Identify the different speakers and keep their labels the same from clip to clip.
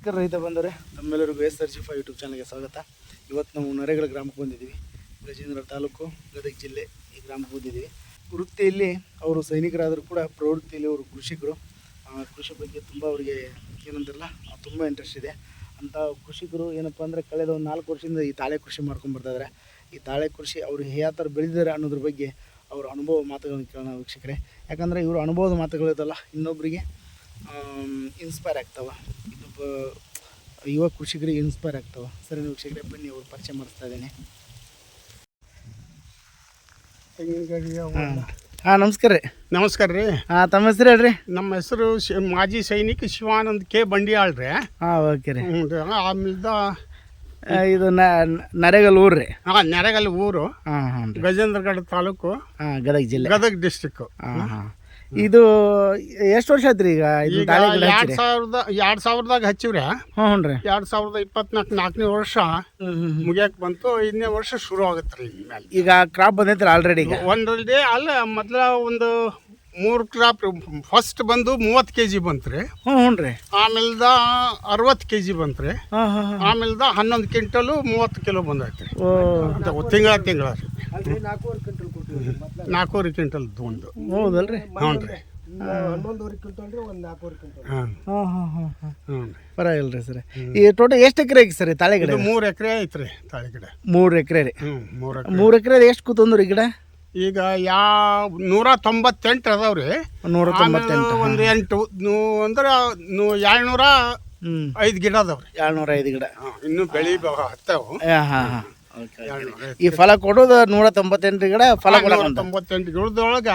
Speaker 1: ನಮಸ್ಕಾರ ರೈತ ಬಂದರೆ ನಮ್ಮೆಲ್ಲರಿಗೂ ಎಸ್ ಆರ್ ಜಿ ಫೈ ಯೂಟ್ಯೂಬ್ ಚಾನಲ್ಗೆ ಸ್ವಾಗತ. ಇವತ್ತು ನಾವು ನರೇಗಳ ಗ್ರಾಮಕ್ಕೆ ಬಂದಿದ್ದೀವಿ. ಗಜೇಂದ್ರ ತಾಲೂಕು, ಗದಗ ಜಿಲ್ಲೆ ಈ ಗ್ರಾಮಕ್ಕೆ ಬಂದಿದ್ದೀವಿ. ವೃತ್ತಿಯಲ್ಲಿ ಅವರು ಸೈನಿಕರಾದರೂ ಕೂಡ ಪ್ರವೃತ್ತಿಯಲ್ಲಿ ಅವರು ಕೃಷಿಕರು. ಕೃಷಿ ಬಗ್ಗೆ ತುಂಬ ಅವರಿಗೆ ಏನಂತಾರಲ್ಲ ತುಂಬ ಇಂಟ್ರೆಸ್ಟ್ ಇದೆ. ಅಂಥ ಕೃಷಿಕರು ಏನಪ್ಪ ಅಂದರೆ ಕಳೆದ ಒಂದು ನಾಲ್ಕು ವರ್ಷದಿಂದ ಈ ತಾಳೆ ಕೃಷಿ ಮಾಡ್ಕೊಂಡು ಬರ್ತಾ ಇದ್ದಾರೆ. ಈ ತಾಳೆ ಕೃಷಿ ಅವರು ಯಾವ ಥರ ಬೆಳೆದಿದ್ದಾರೆ ಅನ್ನೋದ್ರ ಬಗ್ಗೆ ಅವರ ಅನುಭವ ಮಾತುಗಳನ್ನು ಕೇಳೋಣ ವೀಕ್ಷಕರೇ. ಯಾಕಂದರೆ ಇವರು ಅನುಭವದ ಮಾತುಗಳಿದಲ್ಲ ಇನ್ನೊಬ್ಬರಿಗೆ ಇನ್ಸ್ಪೈರ್ ಆಗ್ತಾವ. ಯುವ ಕೃಷಿಕರಿಗೆ ಇನ್ಸ್ಪೈರ್ ಆಗ್ತಾವ. ಸರಿ ವೀಕ್ಷಕರೇ ಬನ್ನಿ ಅವ್ರು ಪರಿಚಯ ಮಾಡಿಸ್ತಾ ಇದ್ದೀನಿ. ಹಾಂ. ನಮಸ್ಕಾರ ರೀ.
Speaker 2: ನಮಸ್ಕಾರ ರೀ.
Speaker 1: ಹಾಂ ತಮ್ಮ ಹೆಸರು ಹೇಳ್ರಿ?
Speaker 2: ನಮ್ಮ ಹೆಸರು ಶಿ- ಮಾಜಿ ಸೈನಿಕ ಶಿವಾನಂದ್ ಕೆ. ಬಂಡಿಯಾಳ್ ರೀ.
Speaker 1: ಹಾಂ ಓಕೆ ರೀ.
Speaker 2: ಹ್ಞೂ ರೀ ಆಮೇಲೆ
Speaker 1: ಆ, ಇದು ನ- ನರೇಗಲ್ ಊರು ರೀ.
Speaker 2: ಹಾಂ ನರೇಗಲ್ ಊರು.
Speaker 1: ಹಾಂ ಹಾಂ ರೀ.
Speaker 2: ಗಜೇಂದ್ರಗಢ ತಾಲೂಕು.
Speaker 1: ಹಾಂ ಗದಗ ಜಿಲ್ಲೆ.
Speaker 2: ಗದಗ ಡಿಸ್ಟಿಕ್
Speaker 1: ಹಾಂ ಹಾಂ. ಇದು ಎಷ್ಟು ವರ್ಷ ಆಯ್ತು ಈಗ ಇದು
Speaker 2: ಈಗ
Speaker 1: ತಾಳೆ ಗಿಡ
Speaker 2: ಎರಡ್
Speaker 1: ಹಚ್ಚಿರಿ?
Speaker 2: ಸಾವಿರದ ಎರಡ್ ಸಾವಿರದಾಗ ಹಚ್ಚಿವ್ರಿ.
Speaker 1: ಹ್ಞೂ ಹ್ಞೂ ರೀ.
Speaker 2: ಎರಡ್ ಸಾವಿರದ ಇಪ್ಪತ್ನಾಲ್ಕು ನಾಲ್ಕನೇ ವರ್ಷ ಮುಗಿಯಕ್ ಬಂತು ಐದನೇ ವರ್ಷ ಶುರು ಆಗತ್ತೆ ರೀ
Speaker 1: ಈಗ ಕ್ರಾಪ್ ಬಂದೈತ್ರಿ ಆಲ್ರೆಡಿ ಈಗ.
Speaker 2: ಒಂದ್ರಲ್ಲಿ ಅಲ್ಲ ಮೊದ್ಲ ಒಂದು ಮೂರು ಕ್ರಾಪ್ ಫಸ್ಟ್ ಬಂದು ಮೂವತ್ತು ಕೆ ಜಿ ಬಂತ್ರಿ.
Speaker 1: ಹ್ಞೂ ಹ್ಞೂ ರೀ.
Speaker 2: ಆಮೇಲ್ದ ಅರವತ್ತು ಕೆ ಜಿ ಬಂತ್ರಿ.
Speaker 1: ಹಾಂ ಹಾಂ ಹಾಂ
Speaker 2: ಆಮೇಲ್ದ ಹನ್ನೊಂದು ಕ್ವಿಂಟಲು ಮೂವತ್ತು ಕಿಲೋ ಬಂದೈತೆ
Speaker 1: ರೀ
Speaker 2: ತಿಂಗಳ ತಿಂಗಳ ನಾಲ್ಕೂವರೆ ಕ್ವಿಂಟಲ್ ಒಂದು
Speaker 1: ಹೌದಲ್ರಿ?
Speaker 2: ಹ್ಞೂ ರೀ. ರೀ
Speaker 1: ಪರವಾಗಿಲ್ಲ ರೀ. ಸರ್. ಈ ಟೋಟಲ್ ಎಷ್ಟು ಎಕರೆ ಐತಿ ಸರ್ ತಾಳೆ ಗಿಡ?
Speaker 2: ಮೂರು ಎಕರೆ ಐತ್ರಿ ತಾಳಿ ಗಿಡ.
Speaker 1: ಮೂರು ಎಕರೆ ರೀ.
Speaker 2: ಹ್ಞೂ ಮೂರು ಎಕರೆ.
Speaker 1: ಮೂರು ಎಕರೆ ಎಷ್ಟು ಕೂತಂದ್ರಿ ಗಿಡ?
Speaker 2: ಈಗ ಯಾವ ನೂರ ತೊಂಬತ್ತೆಂಟು ಅದಾವ್ರಿ.
Speaker 1: ನೂರ
Speaker 2: ಆಮೇಲೆ
Speaker 1: ತೊಂಬತ್ತೆಂಟು
Speaker 2: ಒಂದು ಎಂಟು ನೂ ಅಂದ್ರೆ ನೂ ಏಳ್ನೂರ ಐದು ಗಿಡ ಅದಾವ್ರಿ.
Speaker 1: ಏಳ್ನೂರ ಐದು ಗಿಡ.
Speaker 2: ಇನ್ನೂ ಬೆಳಿ ಹತ್ತವು.
Speaker 1: ಹಾಂ ಹಾಂ. ಈ ಫಲ ಕೊಡೋದು ನೂರ ತೊಂಬತ್ತೆಂಟು ಗಿಡ ಫಲ
Speaker 2: ನೂರ ತೊಂಬತ್ತೆಂಟು ಗಿಡದೊಳಗ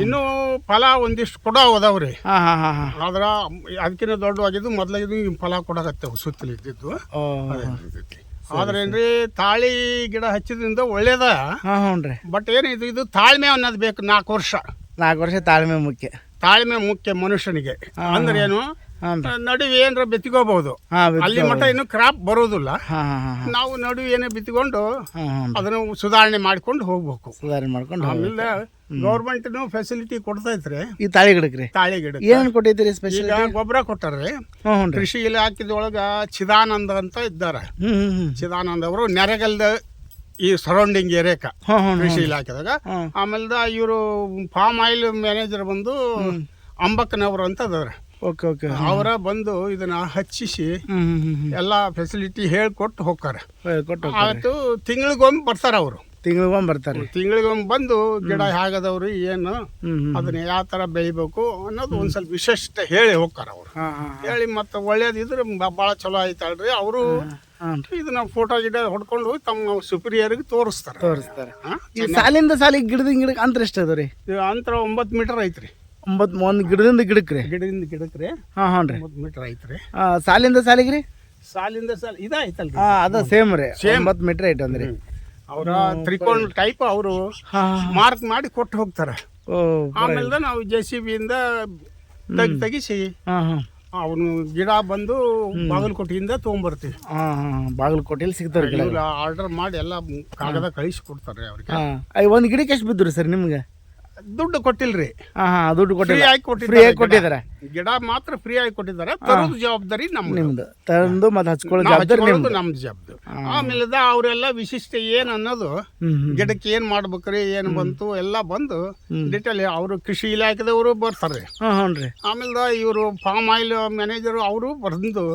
Speaker 2: ಇನ್ನೂ ಫಲ ಒಂದಿಷ್ಟು ಕೊಡೋ ಹೋದವ್ರಿ
Speaker 1: ಹಾಂ ಹಾಂ ಹಾಂ ಹಾಂ.
Speaker 2: ಆದ್ರ ಅದಕ್ಕಿಂತ ದೊಡ್ಡವಾಗಿದ್ದು ಮೊದಲಾಗಿದ್ದು ಫಲ ಕೊಡಕತ್ತೇವು ಸುತ್ತಲೂ ಇದ್ದಿದ್ದು
Speaker 1: ಓ
Speaker 2: ಆದ್ರೆ ಏನ್ರಿ ತಾಳಿ ಗಿಡ ಹಚ್ಚಿದ್ರಿಂದ ಒಳ್ಳೇದ?
Speaker 1: ಹಾಂ ಹ್ಞೂ ರೀ
Speaker 2: ಬಟ್ ಏನಿದು ಇದು ತಾಳ್ಮೆ ಅನ್ನೋದು ಬೇಕು ನಾಲ್ಕು ವರ್ಷ.
Speaker 1: ನಾಲ್ಕು ವರ್ಷ ತಾಳ್ಮೆ ಮುಖ್ಯ.
Speaker 2: ತಾಳ್ಮೆ ಮುಖ್ಯ ಮನುಷ್ಯನಿಗೆ. ಅಂದ್ರೆ ಏನು ನಡುವೆ ಏನಾರ
Speaker 1: ಬಿತ್ಕೋಬಹುದು
Speaker 2: ಅಲ್ಲಿ ಮಟ್ಟ ಇನ್ನು ಕ್ರಾಪ್ ಬರೋದಿಲ್ಲ. ನಾವು ನಡುವೆ ಏನೇ ಬಿತ್ಕೊಂಡು ಅದನ್ನು ಸುಧಾರಣೆ ಮಾಡ್ಕೊಂಡು ಹೋಗ್ಬೇಕು.
Speaker 1: ಸುಧಾರಣೆ ಮಾಡ್ಕೊಂಡು.
Speaker 2: ಆಮೇಲೆ ಗೌರ್ಮೆಂಟ್ ಫೆಸಿಲಿಟಿ ಕೊಡ್ತಾ ಇದ್ರೆ
Speaker 1: ಈ ತಾಳಿ ಗಿಡಕ್ಕೆ.
Speaker 2: ತಾಳಿ ಗಿಡ
Speaker 1: ಏನ್ ಕೊಟ್ಟಿದ್ರಿ ಸ್ಪೆಷಲ್
Speaker 2: ಗೊಬ್ಬರ ಕೊಟ್ಟಾರ್ರಿ. ಕೃಷಿ ಇಲಾಖೆದೊಳಗ ಚಿದಾನಂದ ಅಂತ ಇದ್ದಾರೆ. ಚಿದಾನಂದ ಅವರು ನೆರೆಗಲ್ದ ಈ ಸರೌಂಡಿಂಗ್ ಏರಿಯಾಕ ಕೃಷಿ ಇಲಾಖೆದಾಗ. ಆಮೇಲೆ ಇವರು ಫಾರ್ಮ್ ಆಯಿಲ್ ಮ್ಯಾನೇಜರ್ ಬಂದು ಅಂಬಕ್ಕನವರು ಅಂತ ಅದಾರ
Speaker 1: ಓಕೆ ಓಕೆ.
Speaker 2: ಅವರ ಬಂದು ಇದನ್ನ ಹಚ್ಚಿಸಿ ಎಲ್ಲ ಫೆಸಿಲಿಟಿ ಹೇಳ್ಕೊಟ್ಟು ಹೋಗ್ತಾರೆ.
Speaker 1: ಹೇಳ್ಕೊಟ್ಟು
Speaker 2: ಆವತ್ತು ತಿಂಗಳಿಗೊಮ್ಮೆ ಬರ್ತಾರೆ ಅವರು.
Speaker 1: ತಿಂಗಳಿಗೊಮ್ಮೆ ಬರ್ತಾರೆ.
Speaker 2: ತಿಂಗಳಿಗೊಮ್ಮೆ ಬಂದು ಗಿಡ ಹೇಗದವ್ರು ಏನು ಅದನ್ನ ಯಾವ ಥರ ಬೆಳಿಬೇಕು ಅನ್ನೋದು ಒಂದು ಸ್ವಲ್ಪ ವಿಶಿಷ್ಟ ಹೇಳಿ ಹೋಗ್ತಾರ ಅವರು. ಹೇಳಿ ಮತ್ತೆ ಒಳ್ಳೇದಿದ್ರೆ ಭಾಳ ಚಲೋ ಆಯ್ತಲ್ರಿ. ಅವರು ಇದನ್ನ ಫೋಟೋ ಗಿಡ ಹೊಡ್ಕೊಂಡು ಹೋಗಿ ತಮ್ಮ ಸುಪೀರಿಯರ್ಗೆ ತೋರಿಸ್ತಾರೆ.
Speaker 1: ತೋರಿಸ್ತಾರೆ. ಸಾಲಿಂದ ಸಾಲಿಗೆ ಗಿಡದಿಂದ ಗಿಡಕ್ಕೆ ಅಂತರ ಎಷ್ಟು ಅದ ರೀ
Speaker 2: ಅಂತರ ಒಂಬತ್ತು ಮೀಟರ್ ಐತ್ರಿ.
Speaker 1: ಒಂಬತ್ತು ಒಂದು ಗಿಡದಿಂದ ಗಿಡಕ್ಕೆ ರೀ
Speaker 2: ಗಿಡದಿಂದ ಗಿಡಕ್ಕೆ ರೀ
Speaker 1: ಹಾಂ ಹಾಂ ರೀ
Speaker 2: ಒಂಬತ್ತು ಮೀಟರ್ ಐತ್ರಿ.
Speaker 1: ಹಾಂ ಸಾಲಿಂದ ಸಾಲಿಗೆ ರೀ
Speaker 2: ಸಾಲಿಂದ ಸಾಲ ಇದಾಯ್ತಲ್ರಿ.
Speaker 1: ಹಾಂ ಅದ ಸೇಮ್ ರೀ. ಒಂಬತ್ತು ಮೀಟ್ರ್ ಐತೆ ಅಂದ್ರಿ.
Speaker 2: ಅವರ ತ್ರಿಕೋನ ಟೈಪ್ ಅವರು ಮಾರ್ಕ್ ಮಾಡಿ ಕೊಟ್ಟು ಹೋಗ್ತಾರೆ. ಆಮೇಲೆ ನಾವು ಜೆ ಸಿ ಬಿಯಿಂದ ತೆಗಿ ತೆಗಿಸಿ.
Speaker 1: ಹಾಂ ಹಾಂ.
Speaker 2: ಅವನು ಗಿಡ ಬಂದು ಬಾಗಲಕೋಟೆಯಿಂದ ತೊಗೊಂಬರ್ತೀವಿ.
Speaker 1: ಹಾಂ ಹಾಂ ಬಾಗಲಕೋಟೆಯಲ್ಲಿ
Speaker 2: ಸಿಗ್ತಾರೆ ಆರ್ಡರ್ ಮಾಡಿ ಎಲ್ಲ ಕಾಗದ ಕಳಿಸಿ ಕೊಡ್ತಾರೆ ಅವ್ರಿಗೆ.
Speaker 1: ಒಂದು ಗಿಡಕ್ಕೆ ಎಷ್ಟು ಬಿದ್ದರು ಸರ್ ನಿಮ್ಗೆ?
Speaker 2: ದುಡ್ಡು ಕೊಟ್ಟಿಲ್ರಿ.
Speaker 1: ಹಾಂ ಹಾಂ ದುಡ್ಡು
Speaker 2: ಫ್ರೀ
Speaker 1: ಕೊಟ್ಟಿಲ್ಲ.
Speaker 2: ಆಗಿ
Speaker 1: ಫ್ರೀ ಆಗಿ
Speaker 2: ಕೊಟ್ಟಿದ್ದಾರೆ. ಗಿಡ. ಮಾತ್ರ ಫ್ರೀ ಆಗಿ ಕೊಟ್ಟಿದ್ದಾರೆ. ತರೋದು ಜವಾಬ್ದಾರಿ ನಮ್ಮ
Speaker 1: ನಿಮ್ದು. ತಂದು ಮತ್ತೆ ಹಚ್ಕೊಳ್ಳೋ ಜವಾಬ್ದಾರಿ ನಿಮ್ದು.
Speaker 2: ನಮ್ಮ ಜವಾಬ್ದಾರಿ. ಆಮೇಲೆ ಅವರೆಲ್ಲ ವಿಶಿಷ್ಟ ಏನು ಅನ್ನೋದು ಗಿಡಕ್ಕೆ ಏನ್ ಮಾಡ್ಬೇಕ್ರಿ ಏನ್ ಬಂತು ಎಲ್ಲ ಬಂದು ಡಿಟೇಲ್ ಅವರು ಕೃಷಿ ಇಲಾಖೆದವರು ಬರ್ತಾರೆ.
Speaker 1: ಹ್ಞೂ
Speaker 2: ಆಮೇಲೆ ಇವರು ಫಾರ್ಮ್ ಆಯಿಲ್ ಮ್ಯಾನೇಜರ್ ಅವರು ಬಂದು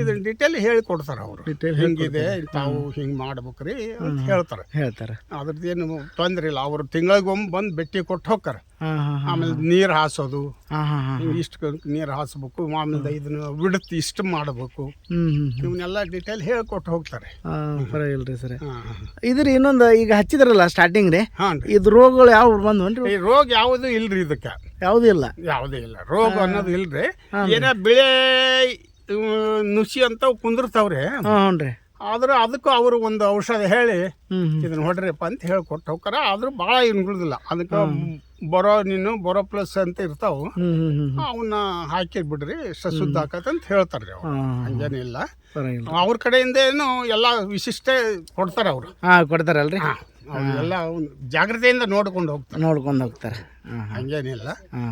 Speaker 2: ಇದನ್ನ ಡಿಟೇಲ್ ಹೇಳಿಕೊಡ್ತಾರೆ ಅವರು.
Speaker 1: ಡಿಟೇಲ್
Speaker 2: ಹಿಂಗಿದೆ ತಾವು ಹಿಂಗ್ ಮಾಡ್ಬೇಕ್ರಿ ಅಂತ ಹೇಳ್ತಾರೆ.
Speaker 1: ಹೇಳ್ತಾರೆ.
Speaker 2: ಅದ್ರದ್ದು ಏನು ತೊಂದ್ರೆ ಇಲ್ಲ. ಅವರು ತಿಂಗಳಿಗೊಮ್ಮೆ ಬಂದು ಭೇಟಿ ಕೊಟ್ಟು ಹೋಗ್ತಾರೆ ಆಮೇಲೆ ನೀರು ಹಾಸೋದು. ಇಷ್ಟು ನೀರು ಹಾಸ್ಬೇಕು ಆಮೇಲೆ ಇದನ್ನ ಬಿಡುತ್ತೆ ಇಷ್ಟು ಮಾಡಬೇಕು. ಇವನ್ನೆಲ್ಲ ಡಿಟೇಲ್ ಹೇಳ್ಕೊಟ್ಟು ಹೋಗ್ತಾರೆ.
Speaker 1: ಸರ್.
Speaker 2: ಹಾಂ
Speaker 1: ಇದ್ರ ಇನ್ನೊಂದು ಈಗ ಹಚ್ಚಿದ್ರಲ್ಲ ಸ್ಟಾರ್ಟಿಂಗ್ ರೀ? ಇದು ರೋಗಗಳು ಯಾವ ಬಂದ್ವನ್ರಿ
Speaker 2: ಈ ರೋಗ ಯಾವುದು ಇಲ್ರಿ ಇದಕ್ಕೆ.
Speaker 1: ಯಾವುದೂ ಇಲ್ಲ?
Speaker 2: ಯಾವುದೇ ಇಲ್ಲ. ರೋಗ ಅನ್ನೋದು ಇಲ್ರಿ. ಏನ ಬೆಳೆ ನುಸಿ ಅಂತ ಕುಂದಿರ್ತಾವ್ರಿ.
Speaker 1: ಹ್ಞೂ ರೀ
Speaker 2: ಆದ್ರೆ ಅದಕ್ಕೂ ಅವರು ಒಂದು ಔಷಧ ಹೇಳಿ ಇದನ್ನ ಹೊಡ್ರಿಪ್ಪ ಅಂತ ಹೇಳ್ಕೊಟ್ಟು ಹೋಗ್ತಾರ ಆದ್ರೂ ಭಾಳ ಉಳಿದಿಲ್ಲ ಅದಕ್ಕೆ ಬರೋ ನೀನು ಬರೋ ಪ್ಲಸ್ ಅಂತ ಇರ್ತಾವ. ಅವನ್ನ ಹಾಕಿ ಬಿಡ್ರಿ ಆಕತ್ ಅಂತ ಹೇಳ್ತಾರ್ರಿ ಅವ್ರು. ಹಂಗೇನಿಲ್ಲ ಅವ್ರ ಕಡೆಯಿಂದ ಏನು ಎಲ್ಲ ವಿಶಿಷ್ಟ ಕೊಡ್ತಾರೆ ಅವರು.
Speaker 1: ಕೊಡ್ತಾರಲ್ರಿ?
Speaker 2: ಹಾಂ. ಎಲ್ಲ ಜಾಗ್ರತೆಯಿಂದ ನೋಡ್ಕೊಂಡು ಹೋಗ್ತಾರೆ
Speaker 1: ನೋಡ್ಕೊಂಡು ಹೋಗ್ತಾರೆ.
Speaker 2: ಹಂಗೇನಿಲ್ಲ.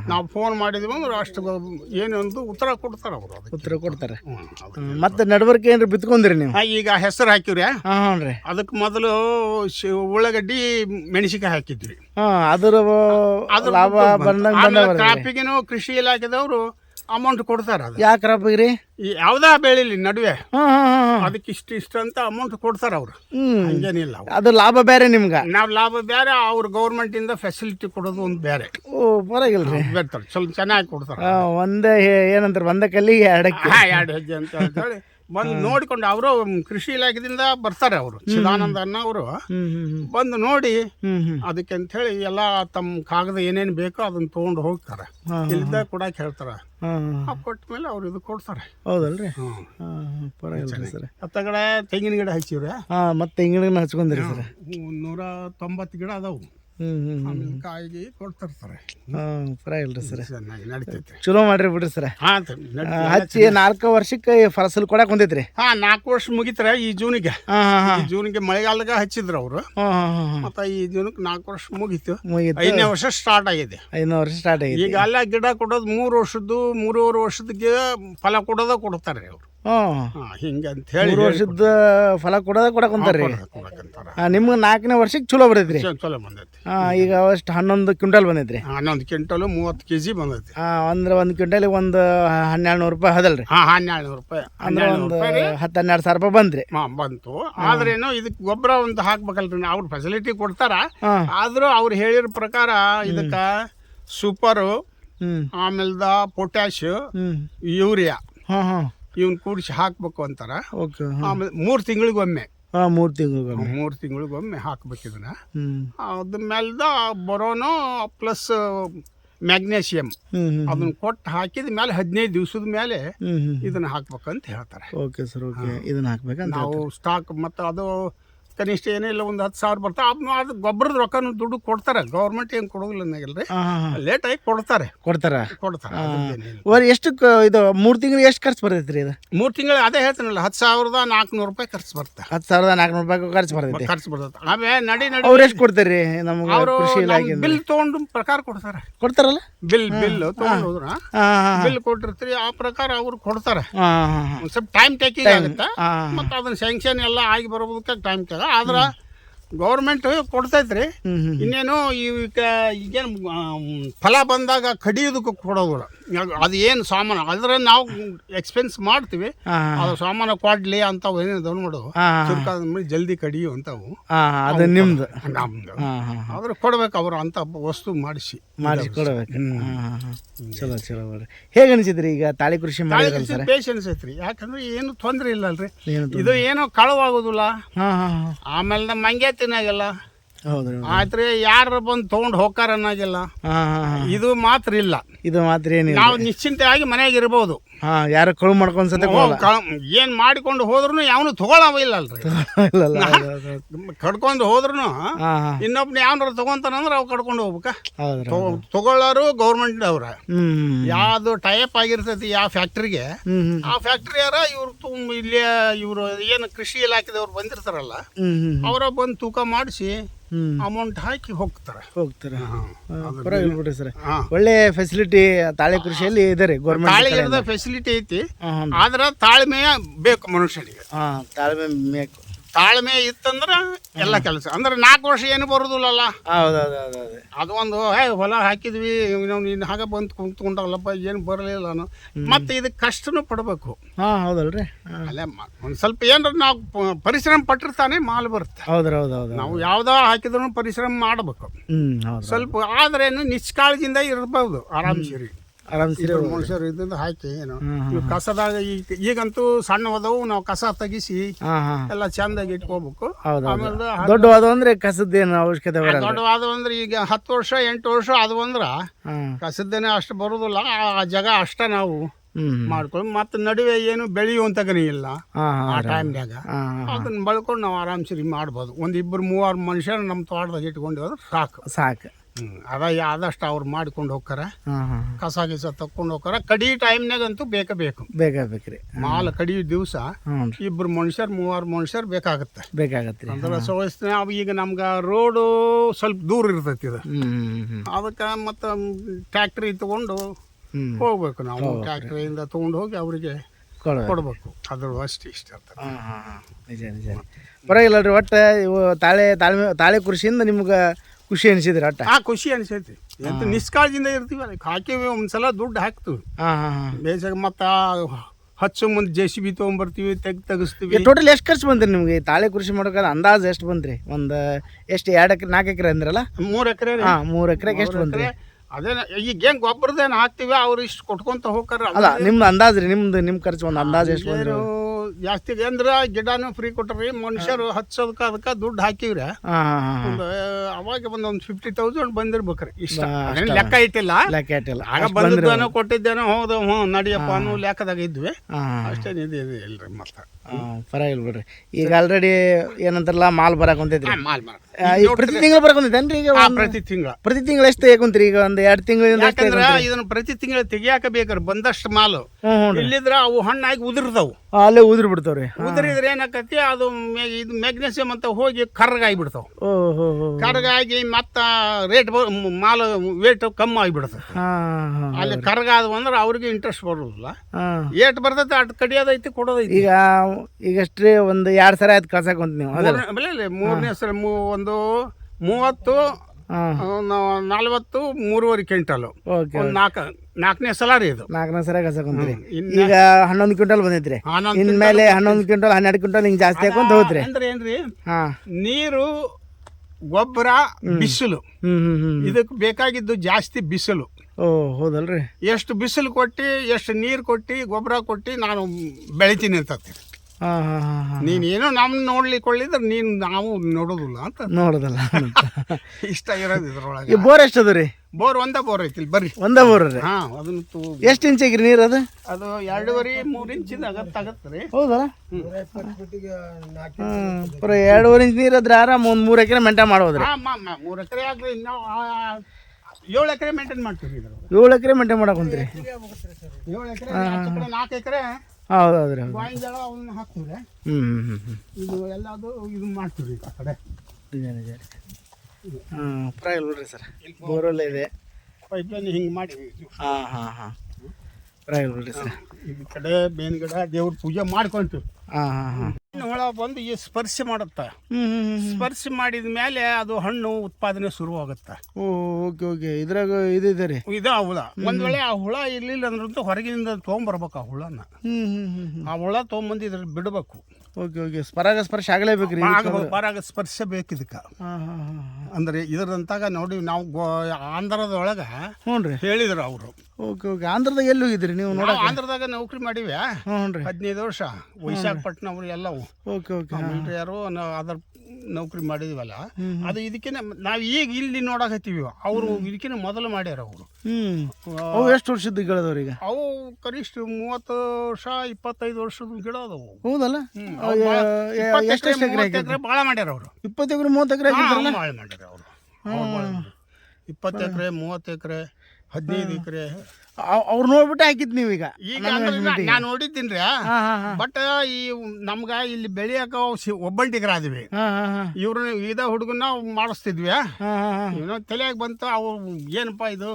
Speaker 2: ನಾವು ಫೋನ್ ಮಾಡಿದ್ವಿ ಅಂದ್ರೆ ಅಷ್ಟು ಏನೊಂದು ಉತ್ತರ ಕೊಡ್ತಾರೆ ಅವರು ಅದಕ್ಕೆ.
Speaker 1: ಉತ್ತರ ಕೊಡ್ತಾರೆ. ಮತ್ತೆ ನಡವರ್ಕೆ ಏನ್ರಿ ಬಿತ್ಕೊಂಡ್ರಿ ನೀವು?
Speaker 2: ಈಗ ಹೆಸರು ಹಾಕಿವ್ರಿ.
Speaker 1: ಹಾಂ ಹ್ಞೂ ರೀ.
Speaker 2: ಅದಕ್ಕೆ ಮೊದಲು ಶಿ- ಉಳ್ಳಾಗಡ್ಡಿ ಮೆಣಸಿಕಾಯಿ ಹಾಕಿದ್ವಿ.
Speaker 1: ಹಾಂ ಅದರ ಲಾಭ. ಬಂದಂಗೆ
Speaker 2: ಆಮೇಲೆ
Speaker 1: ಬಂದವ
Speaker 2: ಕೃಷಿ ಇಲಾಖೆದವರು ಅಮೌಂಟ್ ಕೊಡ್ತಾರೆ ಅದು.
Speaker 1: ಯಾಕೆ
Speaker 2: ಯಾವ್ದಾ ಬೆಳಿಲಿ ನಡುವೆ?
Speaker 1: ಹಾಂ ಹಾಂ ಹಾಂ ಹಾಂ.
Speaker 2: ಅದಕ್ಕೆ ಇಷ್ಟು ಇಷ್ಟು ಅಂತ ಅಮೌಂಟ್ ಕೊಡ್ತಾರೆ ಅವರು.
Speaker 1: ಹ್ಞೂ
Speaker 2: ಹಂಗೇನಿಲ್ಲ ಅವ್ರು.
Speaker 1: ಅದು ಲಾಭ ಬೇರೆ ನಿಮ್ಗೆ?
Speaker 2: ನಾವು ಲಾಭ ಬೇರೆ ಅವ್ರ ಗೌರ್ಮೆಂಟ್ ಇಂದ ಫೆಸಿಲಿಟಿ ಕೊಡೋದು ಒಂದು ಬೇರೆ.
Speaker 1: ಓ ಪರವಾಗಿಲ್ಲ ರೀ
Speaker 2: ಬರ್ತಾರೆ ಸ್ವಲ್ಪ ಚೆನ್ನಾಗಿ ಕೊಡ್ತಾರೆ
Speaker 1: ಒಂದೇ ಹೇ- ಏನಂತಾರೆ ಒಂದೇ ಕಲ್ಲಿಗೆ ಎರಡಕ್ಕೆ.
Speaker 2: ಹಾ ಎರಡು ಹೆಜ್ಜೆ ಅಂತ ಹೇಳಿ. ಬಂದು ನೋಡಿಕೊಂಡು ಅವರು ಕೃಷಿ ಇಲಾಖೆದಿಂದ ಬರ್ತಾರೆ ಅವರು. ಚಿದಾನಂದ ಅನ್ನ ಅವರು.
Speaker 1: ಹ್ಞೂ ಹ್ಞೂ
Speaker 2: ಬಂದು ನೋಡಿ
Speaker 1: ಹ್ಞೂ ಹ್ಞೂ
Speaker 2: ಅದಕ್ಕೆ ಅಂತ ಹೇಳಿ ಎಲ್ಲ ತಮ್ಮ ಕಾಗದ ಏನೇನು ಬೇಕೋ ಅದನ್ನ ತೊಗೊಂಡು ಹೋಗ್ತಾರೆ.
Speaker 1: ಇಲ್ಲದ
Speaker 2: ಕೂಡ ಕೊಡಕ್ಕೆ ಹೇಳ್ತಾರೆ.
Speaker 1: ಹಾಂ
Speaker 2: ಆ ಮೇಲೆ ಅವ್ರು ಇದು ಕೊಡ್ತಾರೆ.
Speaker 1: ಹೌದಲ್ರಿ? ಹಾಂ ಪರವಾಗಿಲ್ಲ ಸರ್.
Speaker 2: ಹತ್ತಗಡೆ ತೆಂಗಿನ ಗಿಡ ಹಚ್ಚಿವ್ರೆ?
Speaker 1: ಹಾಂ ಮತ್ತೆ ತೆಂಗಿನ ಗಿಡ ಹಚ್ಕೊಂಡಿರಿ ಸರ್.
Speaker 2: ನೂರ ತೊಂಬತ್ತು ಗಿಡ ಅದಾವು. ಆಮೇಲೆ ಕಾಯಿಗೆ ಕೊಡ್ತಿರ್ತಾರೆ.
Speaker 1: ಹಾಂ ಪರವಾಗಿಲ್ಲ ರೀ ಸರ್.
Speaker 2: ಚೆನ್ನಾಗಿ ನಡೀತೈತೆ.
Speaker 1: ಚಲೋ ಮಾಡ್ರಿ ಬಿಡ್ರಿ ಸರ್.
Speaker 2: ಹಾಂ
Speaker 1: ಹಚ್ಚಿ ನಾಲ್ಕು ವರ್ಷಕ್ಕೆ ಫಸಲ್ ಕೊಡಕ್ಕೆ ರೀ
Speaker 2: ಹಾಂ ನಾಲ್ಕು ವರ್ಷ ಮುಗಿತಾರೆ ಈ ಜೂನಿಗೆ.
Speaker 1: ಹಾಂ
Speaker 2: ಜೂನ್ಗೆ ಮಳೆಗಾಲದಾಗ ಹಚ್ಚಿದ್ರು ಅವರು. ಮತ್ತು ಈ ಜೂನಿಗೆ ನಾಲ್ಕು ವರ್ಷ ಮುಗೀತು.
Speaker 1: ಮುಗೀತು.
Speaker 2: ಐದನೇ ವರ್ಷ ಸ್ಟಾರ್ಟ್ ಆಗಿದೆ.
Speaker 1: ಐದನೇ ವರ್ಷ ಸ್ಟಾರ್ಟ್ ಆಗಿದೆ.
Speaker 2: ಈಗ ಅಲ್ಲ ಗಿಡ ಕೊಡೋದು ಮೂರು ವರ್ಷದ್ದು ಮೂರುವರೆ ವರ್ಷದಕ್ಕೆ ಫಲ ಕೊಡೋದ ಕೊಡ್ತಾರೆ ಅವರು.
Speaker 1: ಹ್ಮ್
Speaker 2: ಹಾ ಹಿಂಗೆ ಅಂತ ಹೇಳಿ
Speaker 1: ಮೂರು ವರ್ಷದ ಫಲ ಕೊಡೋದ ಕೊಡಕ್ಕೆ ಕುಂತಾರ್ರಿ
Speaker 2: ಕೊಡಕಂತಾರ.
Speaker 1: ನಿಮ್ಗೆ ನಾಲ್ಕನೇ ವರ್ಷಕ್ಕೆ ಚಲೋ ಬರ್ತೈತ್ರಿ.
Speaker 2: ಚಲೋ ಬಂದೈತಿ.
Speaker 1: ಹಾಂ ಈಗ ಅಷ್ಟು ಹನ್ನೊಂದು ಕ್ವಿಂಟಲ್ ಬಂದೈತ್ರಿ.
Speaker 2: ಹನ್ನೊಂದು ಕ್ವಿಂಟಲು ಮೂವತ್ತು ಕೆ ಜಿ ಬಂದೈತಿ.
Speaker 1: ಹಾಂ ಅಂದ್ರೆ ಒಂದು ಕ್ವಿಂಟಲಿಗೆ ಒಂದು ಹನ್ನೆರಡು ನೂರು ರೂಪಾಯಿ ಹದಲ್ರಿ.
Speaker 2: ಹಾಂ ಹನ್ನೆರಡು ನೂರು ರೂಪಾಯಿ.
Speaker 1: ಅಂದ್ರೆ
Speaker 2: ಹನ್ನೆರಡು
Speaker 1: ಒಂದು
Speaker 2: ರೂಪಾಯಿ.
Speaker 1: ಹತ್ತು ಹನ್ನೆರಡು ಸಾವಿರ ರೂಪಾಯಿ ಬಂದ್ರಿ.
Speaker 2: ಹಾ, ಬಂತು. ಆದ್ರೇನು ಇದಕ್ಕೆ ಗೊಬ್ಬರ ಒಂದು ಹಾಕ್ಬೇಕಲ್ರಿ ಅವ್ರ ಫೆಸಿಲಿಟಿ ಕೊಡ್ತಾರ.
Speaker 1: ಆದರೂ
Speaker 2: ಆದ್ರೂ ಅವ್ರು ಹೇಳಿರೋ ಪ್ರಕಾರ ಇದಕ್ಕ ಸೂಪರು ಆಮೇಲ್ದ ಪೊಟ್ಯಾಶ್ ಯೂರಿಯಾ ಇವನ್ ಕೂಡಿಸಿ ಹಾಕ್ಬೇಕು ಅಂತಾರ. ಆಮೇಲೆ ಮೂರು ತಿಂಗಳಿಗೊಮ್ಮೆ.
Speaker 1: ಮೂರು ತಿಂಗಳಿಗೊಮ್ಮೆ.
Speaker 2: ಮೂರು ತಿಂಗಳಿಗೊಮ್ಮೆ ಹಾಕ್ಬೇಕು ಇದನ್ನ. ಅದ್ರ ಮೇಲ್ದ ಬರೋನು ಪ್ಲಸ್ ಮ್ಯಾಗ್ನೇಷಿಯಂ ಅದನ್ನ ಕೊಟ್ಟು ಹಾಕಿದ ಮೇಲೆ ಹದಿನೈದು ದಿವಸದ ಮೇಲೆ ಇದನ್ನ ಹಾಕ್ಬೇಕಂತ ಹೇಳ್ತಾರೆ.
Speaker 1: Okay sir okay. ಇದನ್ನ ಹಾಕ್ಬೇಕಂತ
Speaker 2: ನಾವು ಸ್ಟಾಕ್ ಮತ್ತು ಅದು ಕನಿಷ್ಠ ಏನಿಲ್ಲ ಒಂದು ಹತ್ತು ಸಾವಿರ ಬರ್ತಾ ಅದು ಗೊಬ್ಬರದ ರೊಕ್ಕನು ದುಡ್ಡು ಕೊಡ್ತಾರೆ. ಗೌರ್ಮೆಂಟ್ ಏನು ಕೊಡೋದಿಲ್ಲ ಅನ್ನಂಗಿಲ್ರಿ
Speaker 1: ಲೇಟ್ ಆಗಿ ಕೊಡ್ತಾರೆ.
Speaker 2: ಲೇಟಾಗಿ ಕೊಡ್ತಾರೆ.
Speaker 1: ಕೊಡ್ತಾರ ಎಷ್ಟು ಇದು ಮೂರು ತಿಂಗಳಿಗೆ ಎಷ್ಟು ಖರ್ಚು ಬರ್ತೈತೆ ರೀ ಇದು?
Speaker 2: ಮೂರು ತಿಂಗಳು ಅದೇ ಹೇಳ್ತೀನಲ್ಲ ಹತ್ತು ಸಾವಿರದ ನಾಲ್ಕುನೂರು ರೂಪಾಯಿ ಖರ್ಚು ಬರ್ತದೆ.
Speaker 1: ಹತ್ತು ಸಾವಿರದ ನಾಲ್ಕುನೂರು ರೂಪಾಯಿ ಖರ್ಚು ಬರ್ತೈತಿ.
Speaker 2: ಖರ್ಚು ಬರ್ತದೆ. ಆಮೇಲೆ ನಡಿ ನಡಿ.
Speaker 1: ಅವ್ರು ಎಷ್ಟು ಕೊಡ್ತಾರೆ ರೀ ನಮ್ಗೆ
Speaker 2: ಅವರು
Speaker 1: ಕೃಷಿ ಇಲಾಖೆ
Speaker 2: ಬಿಲ್ ತೊಗೊಂಡು ಪ್ರಕಾರ ಕೊಡ್ತಾರೆ.
Speaker 1: ಕೊಡ್ತಾರಲ್ಲ?
Speaker 2: ಬಿಲ್ ಬಿಲ್ ತೊಗೊಂಡು ಹೋದ್ರ ಬಿಲ್ ಕೊಟ್ಟಿರ್ತೀರಿ ಆ ಪ್ರಕಾರ ಅವ್ರು ಕೊಡ್ತಾರೆ. ಸ್ವಲ್ಪ ಟೈಮ್ ಟೇಕಿಂಗ್ ಆಗುತ್ತೆ? ಮತ್ತೆ ಅದನ್ನ ಸ್ಯಾಂಕ್ಷನ್ ಎಲ್ಲ ಆಗಿ ಬರೋದಕ್ಕೆ ಟೈಮ್ ತಗ ಆದ್ರೆ ಗೌರ್ಮೆಂಟ್ ಕೊಡ್ತೈತ್ರಿ. ಇನ್ನೇನು ಈಗ ಈಗೇನು ಫಲ ಬಂದಾಗ ಕಡಿಯೋದಕ್ಕೆ ಕೊಡೋದಿಲ್ಲ. ಅದು ಏನು ಸಾಮಾನು ಅದ್ರ ನಾವು ಎಕ್ಸ್ಪೆನ್ಸ್ ಮಾಡ್ತೀವಿ. ಅದು ಸಾಮಾನು ಕೊಡ್ಲಿ ಅಂತ
Speaker 1: ಹಾಂ
Speaker 2: ಚುರುಕಾದ ಮೇಲೆ ಜಲ್ದಿ ಕಡಿಯು ಅಂತವು
Speaker 1: ಅದು ನಿಮ್ದು.
Speaker 2: ನಮ್ದು. ಆದ್ರೆ ಕೊಡ್ಬೇಕು ಅವರು ಅಂತ ವಸ್ತು ಮಾಡಿಸಿ.
Speaker 1: ಮಾಡಿಸಿ ಕೊಡ್ಬೇಕು. ಚಲೋ ಚಲೋ ಹೇಗೆ ಅನಿಸಿದ್ರಿ ಈಗ ತಾಳಿ ಕೃಷಿ
Speaker 2: ಪೇಷನ್ಸ್ ಐತ್ರಿ. ಯಾಕಂದ್ರೆ ಏನು ತೊಂದರೆ ಇಲ್ಲ ಅಲ್ರಿ ಇದು ಏನೋ ಕಳುವಾಗೋದಿಲ್ಲ. ಆಮೇಲೆ ನಮ್ಮ ಮಂಗೆ ತಿನ್ನಾಗಿಲ್ಲ
Speaker 1: ಹೌದು ರೀ
Speaker 2: ಆಯ್ತ್ರಿ ಯಾರು ಬಂದು ತೊಗೊಂಡು ಹೋಗ್ತಾರ ಅನ್ನೋಗಿಲ್ಲ
Speaker 1: ಹಾಂ ಹಾಂ ಹಾಂ.
Speaker 2: ಇದು ಮಾತ್ರ ಇಲ್ಲ.
Speaker 1: ಇದು ಮಾತ್ರ ಏನಿಲ್ಲ.
Speaker 2: ನಾವು ನಿಶ್ಚಿಂತೆಯಾಗಿ ಮನೆಯಾಗ ಇರ್ಬೋದು.
Speaker 1: ಹಾಂ ಯಾರು ಕಳು ಮಾಡ್ಕೊಂಡ್ ಸತ
Speaker 2: ಏನು ಮಾಡಿಕೊಂಡು ಹೋದ್ರು ಯಾವನು ತಗೊಳವ ಇಲ್ಲ ಅಲ್ರಿ
Speaker 1: ಕಡ್ಕೊಂಡ್.
Speaker 2: ಕಡ್ಕೊಂಡು ಹೋದ್ರು
Speaker 1: ಹಾಂ ಹಾಂ.
Speaker 2: ಇನ್ನೊಬ್ನ ಯಾವನಾರ ತಗೊಂತಾನಂದ್ರೆ ಅವ್ ಕಡ್ಕೊಂಡು ಹೋಗ್ಬೇಕ. ತಗೊ- ತಗೊಳ್ಳೋರು ಗೌರ್ಮೆಂಟ್ ಅವ್ರ. ಯಾವ್ದು ಟೈಪ್ ಆಗಿರ್ತೈತಿ ಯಾವ ಫ್ಯಾಕ್ಟ್ರಿಗೆ
Speaker 1: ಆ ಫ್ಯಾಕ್ಟ್ರಿ
Speaker 2: ಆ ಫ್ಯಾಕ್ಟ್ರಿಯಾರ ಇವ್ರು ತುಂಬ ಇಲ್ಲಿ ಇವರು ಏನು ಕೃಷಿ ಇಲಾಖೆದವ್ರು ಬಂದಿರ್ತಾರಲ್ಲ
Speaker 1: ಅವ್ರ ಬಂದ್
Speaker 2: ಅವರ ಬಂದು ತೂಕ ಮಾಡಿಸಿ ಅಮೌಂಟ್ ಹಾಕಿ ಹೋಗ್ತಾರೆ.
Speaker 1: ಹೋಗ್ತಾರೆ. ಪರವಾಗಿಲ್ಲ ಬಿಡ್ರಿ ಸರ್.
Speaker 2: ಹಾಂ.
Speaker 1: ಒಳ್ಳೆ ಫೆಸಿಲಿಟಿ ತಾಳೆ ಕೃಷಿಯಲ್ಲಿ ಇದೆ ರೀ ಗೌರ್ಮೆಂಟ್
Speaker 2: ತಾಳಿಗಿರದ ಫೆಸಿಲಿಟಿ ಐತಿ.
Speaker 1: ಹಾಂ
Speaker 2: ಆದ್ರೆ ತಾಳ್ಮೆಯ ಬೇಕು ಮನುಷ್ಯನಿಗೆ.
Speaker 1: ಹಾಂ ತಾಳ್ಮೆ ಬೇಕು.
Speaker 2: ತಾಳ್ಮೆ ಇತ್ತಂದ್ರೆ ಎಲ್ಲ ಕೆಲಸ. ಅಂದ್ರೆ ನಾಲ್ಕು ವರ್ಷ ಏನು ಬರೋದಿಲ್ಲಲ್ಲ?
Speaker 1: ಹೌದು ಹೌದು ಹೌದು ಹೌದು
Speaker 2: ಅದು ಒಂದು ಹೊಲ ಹಾಕಿದ್ವಿ ಇನ್ನು ನೀನು ಹಾಗೆ ಬಂದು ಕುಂತ್ಕೊಂಡಲ್ಲಪ್ಪ ಏನು ಬರಲಿಲ್ಲ ನಾನು. ಮತ್ತೆ ಇದಕ್ಕೆ ಕಷ್ಟನೂ ಪಡಬೇಕು.
Speaker 1: ಹಾಂ ಹೌದಲ್ರಿ.
Speaker 2: ಅಲ್ಲೇ ಒಂದು ಸ್ವಲ್ಪ ಏನಾರ ನಾವು ಪರಿಶ್ರಮ ಪಟ್ಟಿರ್ತಾನೆ ಮಾಲ್ ಬರುತ್ತೆ.
Speaker 1: ಹೌದ್ರಿ ಹೌದು ಹೌದು
Speaker 2: ನಾವು ಯಾವ್ದೋ ಹಾಕಿದ್ರು ಪರಿಶ್ರಮ ಮಾಡಬೇಕು.
Speaker 1: ಹ್ಞೂ ಹೌದು
Speaker 2: ಸ್ವಲ್ಪ ಆದ್ರೇನು ನಿಷ್ಕಾಳಜಿಯಿಂದ ಇರ್ಬೋದು
Speaker 1: ಆರಾಮ್ ಸೀರೆ
Speaker 2: ಮನುಷ್ಯರು ಇದರಿಂದ ಹಾಕಿ ಏನು. ಇವ್ ಕಸದಾಗ ಈಗ ಈಗಂತೂ ಸಣ್ಣ ಹೋದವು ನಾವು ಕಸ ತೆಗಿಸಿ
Speaker 1: ಹಾಂ ಹಾಂ.
Speaker 2: ಎಲ್ಲ ಚಂದಾಗಿ ಇಟ್ಕೋಬೇಕು.
Speaker 1: ಹೌದು ದೊಡ್ಡವಾದ ಅಂದ್ರೆ ಕಸದೇನು ಅವಶ್ಯಕತೆ ಬರಲ್ಲ.
Speaker 2: ದೊಡ್ಡವಾದ ಅಂದ್ರೆ ಈಗ ಹತ್ತು ವರ್ಷ ಎಂಟು ವರ್ಷ ಅದು ಅಂದ್ರ ಕಸದ್ದೇನೆ ಅಷ್ಟು ಬರುದಿಲ್ಲ ಆ ಜಾಗ ಅಷ್ಟ ನಾವು
Speaker 1: ಹ್ಮ್
Speaker 2: ಮಾಡ್ಕೊಂಡು ಮತ್ತೆ ನಡುವೆ ಏನು ಬೆಳೆಯುವಂತಗನೇ ಇಲ್ಲ.
Speaker 1: ಹಾಂ
Speaker 2: ಆ
Speaker 1: ಹಾಂ.
Speaker 2: ಅದನ್ನ ಬಳ್ಕೊಂಡು ನಾವು ಆರಾಮ್ಸರಿ ಮಾಡ್ಬೋದು. ಒಂದು ಇಬ್ಬರು ಮೂವರು ಮನುಷ್ಯರು ನಮ್ಮ ತೋಟದಾಗ ಇಟ್ಕೊಂಡಿರೋದು ಸಾಕು.
Speaker 1: ಸಾಕು.
Speaker 2: ಅದ ಆದಷ್ಟು ಅವ್ರು ಮಾಡ್ಕೊಂಡು ಹೋಗ್ತಾರ. ಕಸ ಗಿಸ ತಕೊಂಡು ಹೋಗ್ತಾರ. ಕಡಿ ಟೈಮ್ನಾಗಂತೂ ಬೇಕೇ ಬೇಕು.
Speaker 1: ಬೇಕಾಗ್ಬೇಕ್ರಿ
Speaker 2: ಮಾಲ್ ಕಡಿ ದಿವಸ ಇಬ್ರು ಮನುಷ್ಯರು ಮೂವರು ಮನುಷ್ಯರು ಬೇಕಾಗತ್ತೆ.
Speaker 1: ಬೇಕಾಗತ್ತೆ
Speaker 2: ಅಂದ್ರೆ ಸೋಸ್ತ ನಾವು ಈಗ ನಮ್ಗೆ ರೋಡು ಸ್ವಲ್ಪ ದೂರ ಇರ್ತೈತಿ ಇದು. ಅದಕ್ಕೆ ಮತ್ತು ಟ್ಯಾಕ್ಟ್ರಿ ತಗೊಂಡು ಹೋಗ್ಬೇಕು ನಾವು. ಟ್ಯಾಕ್ಟ್ರಿಯಿಂದ ತೊಗೊಂಡು ಹೋಗಿ ಅವರಿಗೆ
Speaker 1: ಕೊಡ್ಬೇಕು.
Speaker 2: ಅದ್ರ ಅಷ್ಟು ಇಷ್ಟ
Speaker 1: ನಿಜ ನಿಜ. ಪರವಾಗಿಲ್ಲ ರೀ ಒಟ್ಟು ಇವು ತಾಳೆ ತಾಳ್ಮೆ ತಾಳೆ ಕೃಷಿಯಿಂದ ನಿಮ್ಗೆ ಖುಷಿ ಅನಿಸಿದ್ರೆ ಆಟ.
Speaker 2: ಆ ಖುಷಿ ಅನಿಸೈತಿ. ಎಂತ ನಿಷ್ಕಾಳಜಿಯಿಂದ ಇರ್ತೀವಲ್ಲ ಹಾಕಿವಿ ಒಂದ್ಸಲ ದುಡ್ಡು ಹಾಕ್ತೀವಿ.
Speaker 1: ಹಾಂ ಹಾಂ ಹಾಂ.
Speaker 2: ಬೇಸಾಗ ಮತ್ತು ಹಚ್ಚು ಮುಂದೆ ಜೆ ಸಿ ಬಿ ತೊಗೊಂಬರ್ತೀವಿ ತೆಗ್ ತೆಗಿಸ್ತೀವಿ.
Speaker 1: ಟೋಟಲ್ ಎಷ್ಟು ಖರ್ಚು ಬಂದ್ರಿ ನಿಮಗೆ? ತಾಳೆ ಕೃಷಿ ಮಾಡೋಕೆ ಅಂದಾಜು ಎಷ್ಟು ಬಂದ್ರಿ? ಒಂದು ಎಷ್ಟು ಎರಡು ಎಕರೆ ನಾಲ್ಕು ಎಕರೆ ಅಂದ್ರಲ್ಲ?
Speaker 2: ಮೂರು ಎಕರೆ
Speaker 1: ಹಾಂ ಮೂರು ಎಕರೆಗೆ ಎಷ್ಟು ಬಂದ್ರಿ?
Speaker 2: ಅದೇ ಈಗ ಏನು ಗೊಬ್ಬರದೇನು ಹಾಕ್ತೀವಿ ಅವ್ರು ಇಷ್ಟು ಕೊಟ್ಕೊಂತ ಹೋಗ್ತಾರ.
Speaker 1: ಅಲ್ಲ ನಿಮ್ದು ಅಂದಾಜು ರೀ ನಿಮ್ದು ನಿಮ್ಮ ಖರ್ಚು ಒಂದು ಅಂದಾಜು ಎಷ್ಟು ಬಂದ್ರಿ?
Speaker 2: ಜಾಸ್ತಿ ಅಂದ್ರೆ ಗಿಡನೂ ಫ್ರೀ ಕೊಟ್ರಿ. ಮನುಷ್ಯರು ಹಚ್ಚೋದಕ್ಕೆ ಅದಕ್ಕೆ ದುಡ್ಡು ಹಾಕಿವ್ರೆ. ಒಂದು ಅವಾಗ ಒಂದು ಒಂದು ಫಿಫ್ಟಿ ತೌಸಂಡ್ ಬಂದಿರ್ಬೇಕ್ರಿ. ಇಷ್ಟ. ಲೆಕ್ಕ ಇಟ್ಟಿಲ್ಲ.
Speaker 1: ಲೆಕ್ಕ ಇಟ್ಟಿಲ್ಲ.
Speaker 2: ಆಗ ಬಂದಿದ್ದೇನೋ ಕೊಟ್ಟಿದ್ದೇನೋ ಹೌದು ಹ್ಞೂ ನಡಿಯಪ್ಪ ಅನ್ನೋ ಲೆಕ್ಕದಾಗ ಇದ್ವಿ.
Speaker 1: ಅಷ್ಟೇ
Speaker 2: ಅಷ್ಟೇನು ಇದು ಇದು ಇಲ್ರಿ ಮತ್ತೆ.
Speaker 1: ಪರವಾಗಿಲ್ಲ ಬಿಡ್ರಿ. ಈಗ ಆಲ್ರೆಡಿ ಏನಂತಾರಲ್ಲ ಮಾಲ್ ಬರಕ್ ಹೊಂತೈತ್ರಿ
Speaker 2: ಮಾಲ್ ಮಾರ
Speaker 1: ಪ್ರತಿ ತಿಂಗಳು ಬರಕ್ ಹೊಂತೈತೇನ್ರಿ ಈಗ
Speaker 2: ಪ್ರತಿ ತಿಂಗಳ.
Speaker 1: ಪ್ರತಿ ತಿಂಗಳು ಎಷ್ಟು ತೆಗೊಂತೀರಿ ಈಗ? ಒಂದು ಎರಡು ತಿಂಗಳಿಂದ
Speaker 2: ಯಾಕಂದ್ರೆ ಇದನ್ನ ಪ್ರತಿ ತಿಂಗಳು ತೆಗಿಯಾಕ ಬೇಕ್ರಿ ಬಂದಷ್ಟು ಮಾಲು. ಇಲ್ಲಿದ್ರ ಅವು ಹಣ್ಣಾಗಿ
Speaker 1: ಉದುರ್ದವು. ಅಲ್ಲೇ ಉದುರಿ ಬಿಡ್ತಾವ್ರಿ
Speaker 2: ಉದುರಿದ್ರೆ ಏನಾಕತಿ ಅದು ಇದು ಮ್ಯಾಗ್ನೆಸಿಯಮ್ ಅಂತ ಹೋಗಿ ಕರ್ಗಾಗಿ ಬಿಡ್ತಾವ ಕರ್ಗಾಗಿ ಮತ್ತ ರೇಟ್ ಮಾಲ್ ವೇಟ್ ಕಮ್ಮಿ
Speaker 1: ಆಗಿಬಿಡ್ತ
Speaker 2: ಅಲ್ಲಿ ಕರ್ಗಾದವು ಅಂದ್ರೆ ಅವ್ರಿಗೆ ಇಂಟ್ರೆಸ್ಟ್ ಬರೋದಿಲ್ಲ. ಏಟ್ ಬರ್ತೈತೆ ಅಟ್ ಕಡಿಯೋದೈತಿ ಕೊಡೋದೈತಿ.
Speaker 1: ಈಗ ಈಗ ಎಷ್ಟ್ರಿ ಒಂದು ಎರಡು ಸರ ಆಯ್ತು ಕಳ್ಸಕ್ ಅಂತ ನೀವು
Speaker 2: ಆಮೇಲೆ ಮೂರನೇ ಸಲ ಮೂ ಒಂದು ಮೂವತ್ತು ನಲ್ವತ್ತು ಮೂರುವರೆ ಕ್ವಿಂಟಲ್. ಒಂದು ನಾಲ್ಕು ನಾಲ್ಕನೇ ಸಲ ರೀ ಇದು.
Speaker 1: ನಾಲ್ಕನೇ ಸರ ಕಸ ಕುಂತ್ರಿ
Speaker 2: ಇನ್ನ
Speaker 1: ಈಗ ಹನ್ನೊಂದು ಕ್ವಿಂಟಲ್ ಬಂದೈತ್ರಿ.
Speaker 2: ಹನ್ನೊಂದು
Speaker 1: ಇನ್ಮೇಲೆ ಹನ್ನೊಂದು ಕ್ವಿಂಟಲ್ ಹನ್ನೆರಡು ಕ್ವಿಂಟಲ್ ಹಿಂಗೆ ಜಾಸ್ತಿ ಹಾಕೊಂತ ಹೋದ್ರಿ.
Speaker 2: ಅಂದ್ರೆ ಏನ್ರಿ?
Speaker 1: ಹಾ.
Speaker 2: ನೀರು ಗೊಬ್ಬರ ಬಿಸಿಲು.
Speaker 1: ಹ್ಮ್
Speaker 2: ಇದಕ್ಕೆ ಬೇಕಾಗಿದ್ದು ಜಾಸ್ತಿ ಬಿಸಿಲು.
Speaker 1: ಓ ಹೌದಲ್ರಿ.
Speaker 2: ಎಷ್ಟು ಬಿಸಿಲು ಕೊಟ್ಟು ಎಷ್ಟು ನೀರು ಕೊಟ್ಟು ಗೊಬ್ಬರ ಕೊಟ್ಟು ನಾನು ಬೆಳಿತೀನಿ ಅಂತ ನೀನೇನೋ ನಮ್ಮನ್ನ ನೋಡ್ಲಿಕ್ಕೊಳ್ಳಿದ್ರೆ ನೀನು ನಾವು ನೋಡೋದಿಲ್ಲ ಅಂತ.
Speaker 1: ನೋಡೋದಲ್ಲ.
Speaker 2: ಇಷ್ಟ ಇರೋದು ಇದ್ರೊಳಗೆ.
Speaker 1: ಬೋರ್ ಎಷ್ಟು ರೀ?
Speaker 2: ಬೋರ್ ಒಂದೇ ಬೋರ್ ಐತಿ ಇಲ್ಲಿ ಬರ್ರಿ.
Speaker 1: ಒಂದೇ ಬೋರ್ ರೀ?
Speaker 2: ಹಾ ಅದನ್ನು
Speaker 1: ಎಷ್ಟು ಇಂಚ್ ಐತ್ರಿ ನೀರು ಅದು?
Speaker 2: ಅದು ಎರಡೂವರೆ ಮೂರು ಇಂಚಿನ ಅಗತ್ತ ಆಗತ್ತೆ ರೀ.
Speaker 1: ಹೌದಾ? ಹ್ಮ್. ಪುರ ಎರಡೂವರೆ ಇಂಚ್ ನೀರು ಅದ್ರ ಆರಾಮ್ ಒಂದು ಮೂರು ಎಕರೆ ಮೆಂಟೈನ್ ಮಾಡ್ಬೋದ್ರಿ?
Speaker 2: ಮೂರು ಎಕರೆ ಆಗಲಿ ಇನ್ನೂ ಏಳು ಎಕರೆ ಮೇಂಟೈನ್ ಮಾಡ್ತೀವಿ ಇದ್ರ
Speaker 1: ಏಳು ಎಕರೆ ಮೇಂಟೈನ್ ಮಾಡಕ್ ಹೊಂತೀರಿ
Speaker 2: ಏಳು ಎಕರೆ ನಾಲ್ಕು ಎಕರೆ.
Speaker 1: ಹೌದು ಹೌದು
Speaker 2: ಗಾಯಿನ ಜಳ ಅವನ್ನ ಹಾಕ್ತೀವ್ರಿ
Speaker 1: ಹ್ಞೂ ಹ್ಞೂ ಹ್ಞೂ ಹ್ಞೂ
Speaker 2: ಇದು ಎಲ್ಲದು ಇದು ಮಾಡ್ತೀವಿ ಆ ಕಡೆ.
Speaker 1: ನಿಜ ನಿಜ ಹಾಂ ಪರವಾಗಿಲ್ಲ ನೋಡ್ರಿ ಸರ್. ಬೋರಲ್ಲೇ ಇದೆ.
Speaker 2: ಪೈಪ್ಲೈನ್ ಹಿಂಗೆ ಮಾಡಿ
Speaker 1: ಹಾಂ ಹಾಂ ಹಾಂ. ಪರವಾಗಿಲ್ಲ ನೋಡ್ರಿ ಸರ್.
Speaker 2: ಈ ಕಡೆ ಬೇನ್ ಗಿಡ ದೇವ್ರ ಪೂಜೆ ಮಾಡ್ಕೊಂತೀವಿ
Speaker 1: ಹಾಂ ಹಾಂ ಹಾಂ.
Speaker 2: ಒಳ ಬಂದು ಈ ಸ್ಪರ್ಶ ಮಾಡುತ್ತೆ. ಸ್ಪರ್ಶ ಮಾಡಿದ ಮೇಲೆ ಅದು ಹಣ್ಣು ಉತ್ಪಾದನೆ ಶುರುವಾಗುತ್ತೆ
Speaker 1: ಓಕೆ ಓಕೆ. ಇದ್ರಾಗ ಇದಿದೆ ರೀ.
Speaker 2: ಇದು ಹುಳ. ಒಂದ್ ವೇಳೆ ಆ ಹುಳ ಇರ್ಲಿಲ್ಲ ಅಂದ್ರಂತೂ ಹೊರಗಿನಿಂದ ತೊಗೊಂಬರ್ಬೇಕು ಆ ಹುಳನ. ಆ ಹುಳ ತೊಗೊಂಬಂದು ಇದ್ರ ಬಿಡಬೇಕು.
Speaker 1: Okay okay. ಸ್ಪರಾಗ ಸ್ಪರ್ಶ ಆಗಲೇಬೇಕು ರೀ
Speaker 2: ಪರಾಗ ಸ್ಪರ್ಶ ಬೇಕು ಇದಕ್ಕೆ.
Speaker 1: ಹಾಂ ಹಾಂ ಹಾಂ
Speaker 2: ಅಂದ್ರೆ ಇದರಂತಾಗ ನೋಡಿ ನಾವು ಗೋ ಆಂಧ್ರದೊಳಗೆ
Speaker 1: ಹ್ಞೂ ರೀ.
Speaker 2: ಹೇಳಿದ್ರು ಅವರು.
Speaker 1: Okay okay. ಆಂಧ್ರದಾಗ ಎಲ್ಲಿ ಹೋಗಿದ್ರಿ ನೀವು ನೋಡ
Speaker 2: ಆಂಧ್ರದಾಗ ನೌಕರಿ ಮಾಡಿವೆ
Speaker 1: ಹ್ಞೂ ರೀ.
Speaker 2: ಹದಿನೈದು ವರ್ಷ. ವಿಶಾಖಪಟ್ಟಣ ಅವರು ಎಲ್ಲವು.
Speaker 1: Okay okay.
Speaker 2: ಯಾರು ಅದರ ನೌಕರಿ ಮಾಡಿದ್ವಲ್ಲ ಅದು ಇದಕ್ಕಿನ ನಾವು ಈಗ ಇಲ್ಲಿ ನೋಡಕತ್ತೀವಿ ಅವರು ಇದಕ್ಕಿನ ಮೊದಲು ಮಾಡ್ಯಾರ ಅವರು.
Speaker 1: ಅವು ಎಷ್ಟು ವರ್ಷದ ಗಿಡದವ್ರಿ ಈಗ?
Speaker 2: ಅವು ಕನಿಷ್ಠ ಮೂವತ್ತು ವರ್ಷ ಇಪ್ಪತ್ತೈದು ವರ್ಷದ ಗಿಡ ಅದಾವು
Speaker 1: ಹೌದಲ್ಲ ಎಷ್ಟೆಷ್ಟು ಎಕರೆ
Speaker 2: ಭಾಳ ಮಾಡ್ಯಾರ ಅವರು
Speaker 1: ಇಪ್ಪತ್ತು ಎಕರೆ ಮೂವತ್ತು ಎಕರೆ
Speaker 2: ಭಾಳ ಮಾಡ್ಯಾರ ಅವರು. ಇಪ್ಪತ್ತು ಎಕರೆ ಮೂವತ್ತು ಎಕರೆ ಹದಿನೈದು ಎಕರೆ
Speaker 1: ಅವ್ರು ನೋಡ್ಬಿಟ್ಟು ಹಾಕಿದ್ ನೀವು
Speaker 2: ಈಗ. ನಾನು ನೋಡಿದ್ದೀನಿ ರೀ
Speaker 1: ಹಾಂ ಹಾಂ ಹಾಂ.
Speaker 2: ಬಟ್ ಈ ನಮ್ಗ ಇಲ್ಲಿ ಬೆಳೆಯಕ ಒಬ್ಬಂಟಿಗರ ಆದ್ವಿ. ಇವ್ರನ್ನ ಇದ ಹುಡುಗನ ಮಾಡಿಸ್ತಿದ್ವಿ. ಏನೋ ತಲೆಯಾಗ ಬಂತು ಅವು ಏನಪ್ಪಾ ಇದು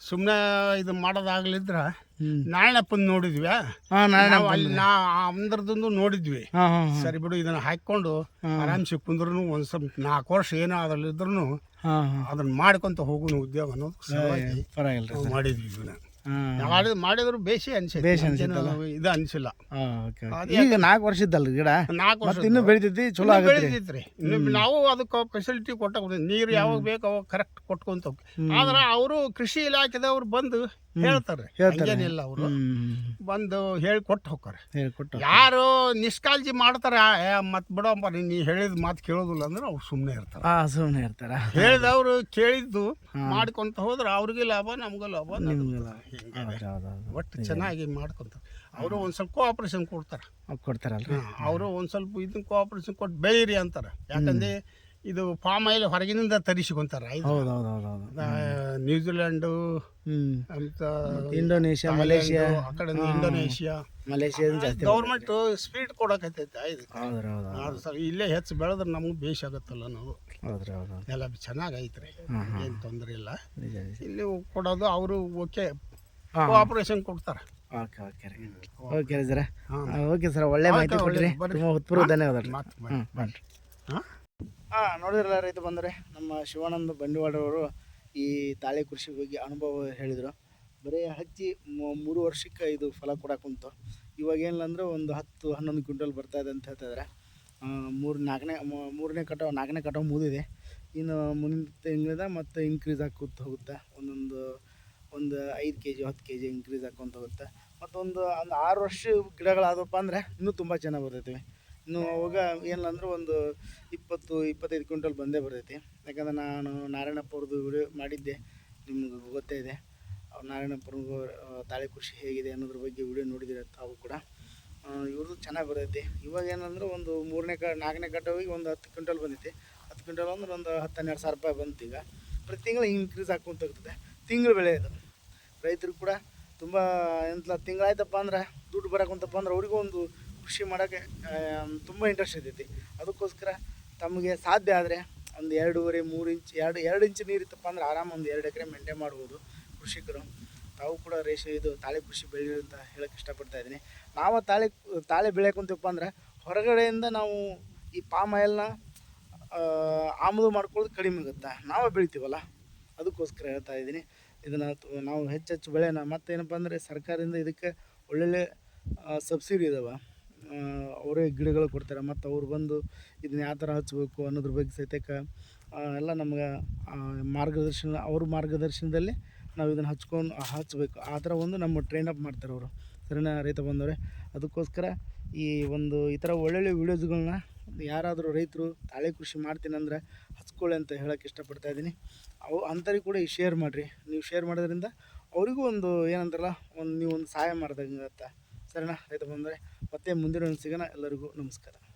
Speaker 2: ಸುಮ್ಮನೆ ಇದು ಮಾಡೋದಾಗ್ಲಿದ್ರ ನಾಳೆಪ್ಪನ್ ನೋಡಿದ್ವಿ. ನಾವು ಅಲ್ಲಿ ನಾ ಅಂದ್ರದೊಂದು ನೋಡಿದ್ವಿ. ಸರಿ ಬಿಡು ಇದನ್ನ ಹಾಕೊಂಡು ಆರಾಮ್ ಕುಂದ್ರು ಒಂದ್ ಸ್ವಲ್ಪ ನಾಲ್ಕು ವರ್ಷ ಏನೋ ಅದ್ರಲ್ಲಿ ಇದ್ರು ಅದನ್ನ ಮಾಡ್ಕೊಂತ ಹೋಗೋಣ ಉದ್ಯೋಗ ಅನ್ನೋದು ಮಾಡಿದ್ವಿ ಇದನ್ನ. ಮಾಡಿದ್ರು ಬೇಸಿ ಅನ್ಸುತ್ತೆ ಇದು ಅನ್ಸಿಲ್ಲ.
Speaker 1: ಈಗ ನಾಲ್ಕು ವರ್ಷ ಇದ್ದಲ್ಲ ಗಿಡ?
Speaker 2: ನಾಲ್ಕು ವರ್ಷ
Speaker 1: ಇನ್ನೂ ಬೆಳಿತೈತಿ ಚಲೋ
Speaker 2: ಬೆಳಿತೈತ್ರಿ. ನಾವು ಅದಕ್ಕೆ ಫೆಸಿಲಿಟಿ ಕೊಟ್ಟ ನೀರು ಯಾವಾಗ ಬೇಕು ಅವಾಗ ಕರೆಕ್ಟ್ ಕೊಟ್ಕೊಂತ ಹೋಗ್ತೀವಿ. ಆದ್ರೆ ಅವರು ಕೃಷಿ ಇಲಾಖೆದವ್ರು ಬಂದು ಹೇಳ್ತಾರೆ
Speaker 1: ಹೇಳ್ತಾರೆ.
Speaker 2: ಹಂಗೇನಿಲ್ಲ ಅವರು. ಬಂದು ಹೇಳಿ ಕೊಟ್ಟು ಹೋಗ್ತಾರೆ.
Speaker 1: ಹೇಳ್ಕೊಟ್ಟು
Speaker 2: ಯಾರು ನಿಷ್ಕಾಳಜಿ ಮಾಡ್ತಾರೆ ಮತ್ತೆ ಬಿಡಪ್ಪ ನೀ ಹೇಳಿದ ಮಾತು ಕೇಳೋದಿಲ್ಲ ಅಂದ್ರೆ ಅವ್ರು ಸುಮ್ಮನೆ ಇರ್ತಾರೆ.
Speaker 1: ಆ ಸುಮ್ಮನೆ ಇರ್ತಾರ.
Speaker 2: ಹೇಳಿದವರು ಕೇಳಿದ್ದು ಮಾಡ್ಕೊಂತ ಹೋದ್ರೆ ಅವ್ರಿಗೆ ಲಾಭ ನಮಗೂ ಲಾಭ.
Speaker 1: ನಿಮ್ಗೆಲ್ಲ
Speaker 2: ಒಟ್ಟು ಚೆನ್ನಾಗಿ ಮಾಡ್ಕೊಂತಾರೆ. ಅವರು ಒಂದು ಸ್ವಲ್ಪ ಕೋಆಪ್ರೇಷನ್ ಕೊಡ್ತಾರೆ.
Speaker 1: ಕೊಡ್ತಾರಲ್ಲ ಕೊಡ್ತಾರಲ್ರಿ
Speaker 2: ಅವರು ಒಂದು ಸ್ವಲ್ಪ ಇದನ್ನ ಕೋಆಪ್ರೇಷನ್ ಕೊಟ್ಟು ಬೆಳೀರಿ ಅಂತಾರೆ. ಯಾಕಂದ್ರೆ ಇದು ಪಾಮ್ ಆಯಿಲ್ ಹೊರಗಿನಿಂದ ತರಿಸಿಕೊಂತಾರ. ಇದು
Speaker 1: ಹೌದು ಹೌದು ಹೌದು ಹೌದು
Speaker 2: ನ್ಯೂಜಿಲೆಂಡು
Speaker 1: ಹ್ಞೂ
Speaker 2: ಅಂತ
Speaker 1: ಇಂಡೋನೇಷ್ಯಾ ಮಲೇಷಿಯಾ.
Speaker 2: ಆ ಕಡೆ ಇಂಡೋನೇಷ್ಯಾ.
Speaker 1: ಮಲೇಷಿಯಾ ಜಾಸ್ತಿ
Speaker 2: ಗೌರ್ಮೆಂಟ್ ಸ್ಪೀಡ್ ಕೊಡಕತ್ತೈತೆ ಇದಕ್ಕೆ
Speaker 1: ಹೌದ್ರಿ ಹೌದು
Speaker 2: ಸರ್ ಇಲ್ಲೇ ಹೆಚ್ಚು ಬೆಳೆದ್ರೆ ನಮಗೆ ಬೇಷ್ ಆಗುತ್ತಲ್ಲ ನಾವು.
Speaker 1: ಹೌದ್ರಿ ಹೌದು
Speaker 2: ಎಲ್ಲ ಚೆನ್ನಾಗಿ ಐತ್ರಿ. ಏನು ತೊಂದರೆ ಇಲ್ಲ. ಇಲ್ಲಿ ಕೊಡೋದು ಅವರು ಓಕೆ. ಆಪರೇಷನ್ ಕೊಡ್ತಾರೆ.
Speaker 1: ಓಕೆ ಓಕೆ ರೀ. ಓಕೆ ರೀ ಸರ. ಓಕೆ ಸರ್ ಒಳ್ಳೆ ಮಾಹಿತಿ
Speaker 2: ಕೊಡ್ರಿ.
Speaker 1: ತುಂಬ ಉತ್ಪೂರ್ವ ಧನ್ಯವಾದ ರೀ
Speaker 2: ಹಾಂ?
Speaker 1: ಹಾಂ ನೋಡಿದ್ರಲ್ಲ ರೈತ ಬಂದರೆ? ನಮ್ಮ ಶಿವಾನಂದ ಬಂಡಿವಾಡವರು ಈ ತಾಳೆ ಕೃಷಿ ಬಗ್ಗೆ ಅನುಭವ ಹೇಳಿದರು. ಬರೀ ಹಚ್ಚಿ ಮೂರು ವರ್ಷಕ್ಕೆ ಇದು ಫಲ ಕೊಡಕ್ಕೆ ಕುಂತು ಇವಾಗ ಏನಿಲ್ಲ ಅಂದ್ರೆ ಒಂದು ಹತ್ತು, ಹನ್ನೊಂದು ಕ್ವಿಂಟಲ್ ಬರ್ತಾ ಇದೆ ಅಂತ ಹೇಳ್ತಿದ್ದಾರೆ ಮೂರು ನಾಲ್ಕನೇ ಮೂರನೇ ಕಟಾವು, ನಾಲ್ಕನೇ ಕಟಾವು ಮುಗಿದಿದೆ. ಇನ್ನು ಮುಂದಿನ ತಿಂಗಳಿಂದ ಮತ್ತೆ ಇನ್ಕ್ರೀಸ್ ಆಗುತ್ತೆ ಹೋಗುತ್ತೆ. ಒಂದೊಂದು, ಒಂದು ಐದು ಕೆ ಜಿ ಹತ್ತು ಕೆ ಜಿ ಇನ್ಕ್ರೀಸ್ ಆಕ್ಕೊಂತ ಹೋಗುತ್ತೆ. ಮತ್ತೊಂದು, ಒಂದು ಆರು ವರ್ಷ ಗಿಡಗಳಾದವಪ್ಪ ಅಂದರೆ ಇನ್ನೂ ತುಂಬ ಚೆನ್ನಾಗಿ ಬರ್ತೈತಿ. ಇನ್ನು ಅವಾಗ ಏನಿಲ್ಲ ಅಂದ್ರೆ ಒಂದು ಇಪ್ಪತ್ತು, ಇಪ್ಪತ್ತೈದು ಕ್ವಿಂಟಲ್ ಬಂದೇ ಬರ್ತೈತಿ. ಯಾಕಂದ್ರೆ ನಾನು ನಾರಾಯಣಪ್ಪ ಅವ್ರದ್ದು ವಿಡಿಯೋ ಮಾಡಿದ್ದೆ. ನಿಮ್ಗೆ ಗೊತ್ತೇ ಇದೆ. ಅವ್ರು ನಾರಾಯಣಪ್ಪನಿಗೂ ತಾಳೆ ಕೃಷಿ ಹೇಗಿದೆ ಅನ್ನೋದ್ರ ಬಗ್ಗೆ ವಿಡಿಯೋ ನೋಡಿದಿರ ತಾವು ಕೂಡ. ಇವ್ರದ್ದು ಚೆನ್ನಾಗಿ ಬರ್ತೈತಿ. ಇವಾಗ ಏನಂದ್ರೆ ಒಂದು ಮೂರನೇ ಕ, ನಾಲ್ಕನೇ ಹೋಗಿ ಒಂದು ಹತ್ತು ಕ್ವಿಂಟಲ್ ಬಂದೈತಿ ಹತ್ತು ಕ್ವಿಂಟಲ್ ಅಂದ್ರೆ ಒಂದು ಹತ್ತು, ಹನ್ನೆರಡು ಸಾವಿರ ರೂಪಾಯಿ ಬಂತು ಈಗ. ಪ್ರತಿ ತಿಂಗಳು ಇನ್ಕ್ರೀಸ್ ಆಗ್ಕೊಂತ ಹೋಗ್ತದೆ. ತಿಂಗಳು ಬೆಳೆ ಇದು ರೈತರು ಕೂಡ ತುಂಬ ಎಂತ ತಿಂಗಳಾಯ್ತಪ್ಪ ಅಂದ್ರೆ ದುಡ್ಡು ಬರೋಕ್ಕಂತಪ್ಪ ಅಂದ್ರೆ ಅವ್ರಿಗೂ ಒಂದು ಕೃಷಿ ಮಾಡೋಕ್ಕೆ ತುಂಬ ಇಂಟ್ರೆಸ್ಟ್ ಇರ್ತೈತಿ. ಅದಕ್ಕೋಸ್ಕರ ತಮಗೆ ಸಾಧ್ಯ ಆದರೆ ಒಂದು ಎರಡೂವರೆ, ಮೂರು ಇಂಚ್, ಎರಡು ಎರಡು ಇಂಚು ನೀರು ಇತ್ತಪ್ಪ ಅಂದ್ರೆ ಆರಾಮ ಒಂದು ಎರಡು ಎಕರೆ ಮೇಂಟೈನ್ ಮಾಡ್ಬೋದು ಕೃಷಿಕರು. ತಾವು ಕೂಡ ರೇಷ ಇದು ತಾಳೆ ಕೃಷಿ ಬೆಳೆಯೋ ಅಂತ ಹೇಳಕ್ಕೆ ಇಷ್ಟಪಡ್ತಾ ಇದ್ದೀನಿ. ನಾವು ತಾಳೆ ತಾಳೆ ಬೆಳೆಯಕ್ಕಂತೀವಪ್ಪ ಅಂದ್ರೆ ಹೊರಗಡೆಯಿಂದ ನಾವು ಈ ಪಾಮ್ ಆಯಿಲ್ನ ಆಮದು ಮಾಡ್ಕೊಳ್ಳೋದು ಕಡಿಮೆ ಆಗುತ್ತೆ ನಾವೇ ಬೆಳಿತೀವಲ್ಲ? ಅದಕ್ಕೋಸ್ಕರ ಹೇಳ್ತಾ ಇದ್ದೀನಿ. ಇದನ್ನು ನಾವು ಹೆಚ್ಚೆಚ್ಚು ಬೆಳೆಯೋಣ. ಮತ್ತೇನಪ್ಪ ಅಂದರೆ ಸರ್ಕಾರದಿಂದ ಇದಕ್ಕೆ ಒಳ್ಳೊಳ್ಳೆ ಸಬ್ಸಿಡಿ ಇದಾವೆ. ಅವರೇ ಗಿಡಗಳು ಕೊಡ್ತಾರೆ. ಮತ್ತು ಅವ್ರು ಬಂದು ಇದನ್ನ ಯಾವ ಥರ ಹಚ್ಚಬೇಕು ಅನ್ನೋದ್ರ ಬಗ್ಗೆ ಸಹಿತಕ್ಕೆ ಎಲ್ಲ ನಮ್ಗೆ ಮಾರ್ಗದರ್ಶನ, ಅವ್ರ ಮಾರ್ಗದರ್ಶನದಲ್ಲಿ ನಾವು ಇದನ್ನು ಹಚ್ಕೊಂಡು ಹಚ್ಚಬೇಕು ಆ ಥರ ಒಂದು ನಮ್ಮ ಟ್ರೈನ್ ಅಪ್ ಮಾಡ್ತಾರೆ ಅವರು. ಸರಿನಾ ರೈತ ಬಂದವರೆ? ಅದಕ್ಕೋಸ್ಕರ ಈ ಒಂದು ಈ ಥರ ಒಳ್ಳೊಳ್ಳೆ ವೀಡಿಯೋಸ್ಗಳನ್ನ ಯಾರಾದರೂ ರೈತರು ತಾಳೆ ಕೃಷಿ ಮಾಡ್ತೀನಂದ್ರೆ ಹಚ್ಕೊಳ್ಳಿ ಅಂತ ಹೇಳೋಕ್ಕೆ ಇಷ್ಟಪಡ್ತಾ ಇದ್ದೀನಿ. ಅವು ಅಂಥವ್ರಿಗೆ ಕೂಡ ಈ ಶೇರ್ ಮಾಡಿರಿ. ನೀವು ಶೇರ್ ಮಾಡೋದ್ರಿಂದ ಅವರಿಗೂ ಒಂದು ಏನಂತಾರಲ್ಲ, ಒಂದು ನೀವು ಒಂದು ಸಹಾಯ ಮಾಡ್ದಂಗೆ ಸರಿನಾ? ರೈತ ಬಂದರೆ ಮತ್ತೆ ಮುಂದಿನ ಸಿಗೋಣ. ಎಲ್ಲರಿಗೂ ನಮಸ್ಕಾರ.